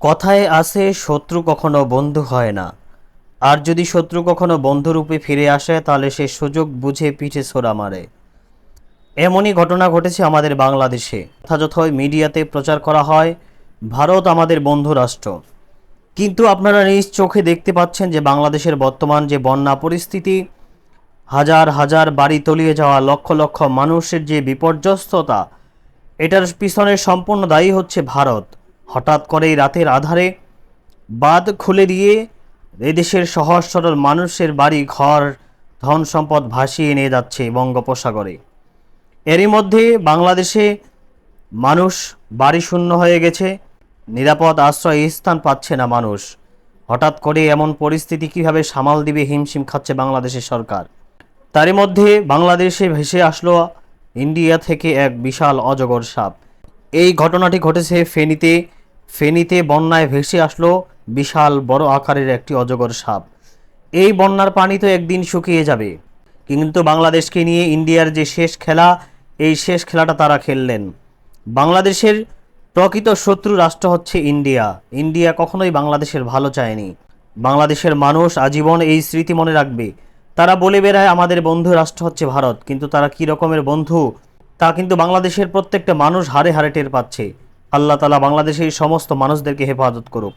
কথায় আছে শত্রু কখনো বন্ধু হয় না। আর যদি শত্রু কখনো বন্ধুরূপে ফিরে আসে, তাহলে সে সুযোগ বুঝে পিঠে ছোড়া মারে। এমনই ঘটনা ঘটেছে আমাদের বাংলাদেশে। যথাযথ মিডিয়াতে প্রচার করা হয়, ভারত আমাদের বন্ধু রাষ্ট্র। কিন্তু আপনারা নিজ চোখে দেখতে পাচ্ছেন যে বাংলাদেশের বর্তমান যে বন্যা পরিস্থিতি, হাজার হাজার বাড়ি তলিয়ে যাওয়া, লক্ষ লক্ষ মানুষের যে বিপর্যস্ততা, এটার পিছনে সম্পূর্ণ দায়ী হচ্ছে ভারত। হঠাৎ করেই রাতের আধারে বাঁধ খুলে দিয়ে এদেশের সহজ সরল মানুষের বাড়ি, ঘর, ধন সম্পদ ভাসিয়ে নিয়ে যাচ্ছে বঙ্গোপসাগরে। এরই মধ্যে বাংলাদেশে মানুষ, বাড়ি শূন্য হয়ে গেছে, নিরাপদ আশ্রয় স্থান পাচ্ছে না মানুষ। হঠাৎ করে এমন পরিস্থিতি কীভাবে সামাল দিবে হিমশিম খাচ্ছে বাংলাদেশের সরকার? তারই মধ্যে বাংলাদেশে ভেসে আসলো ইন্ডিয়া থেকে এক বিশাল অজগর সাপ। এই ঘটনাটি ঘটেছে ফেনীতে ফেনীতে বন্যায় ভেসে আসলো বিশাল বড় আকারের একটি অজগর সাপ। এই বন্যার পানি তো একদিন শুকিয়ে যাবে। কিন্তু বাংলাদেশকে নিয়ে ইন্ডিয়ার যে শেষ খেলা, এই শেষ খেলাটা তারা খেললেন। বাংলাদেশের প্রকৃত শত্রু রাষ্ট্র হচ্ছে ইন্ডিয়া। ইন্ডিয়া কখনোই বাংলাদেশের ভালো চায়নি। বাংলাদেশের মানুষ আজীবন এই স্মৃতি মনে রাখবে। তারা বলে বেড়ায়, আমাদের বন্ধু রাষ্ট্র হচ্ছে ভারত। কিন্তু তারা কী রকমের বন্ধু, তা কিন্তু বাংলাদেশের প্রত্যেকটা মানুষ হারে হারে টের পাচ্ছে। আল্লাহ তালা বাংলাদেশের সমস্ত মানুষদেরকে হেফাজত করুক।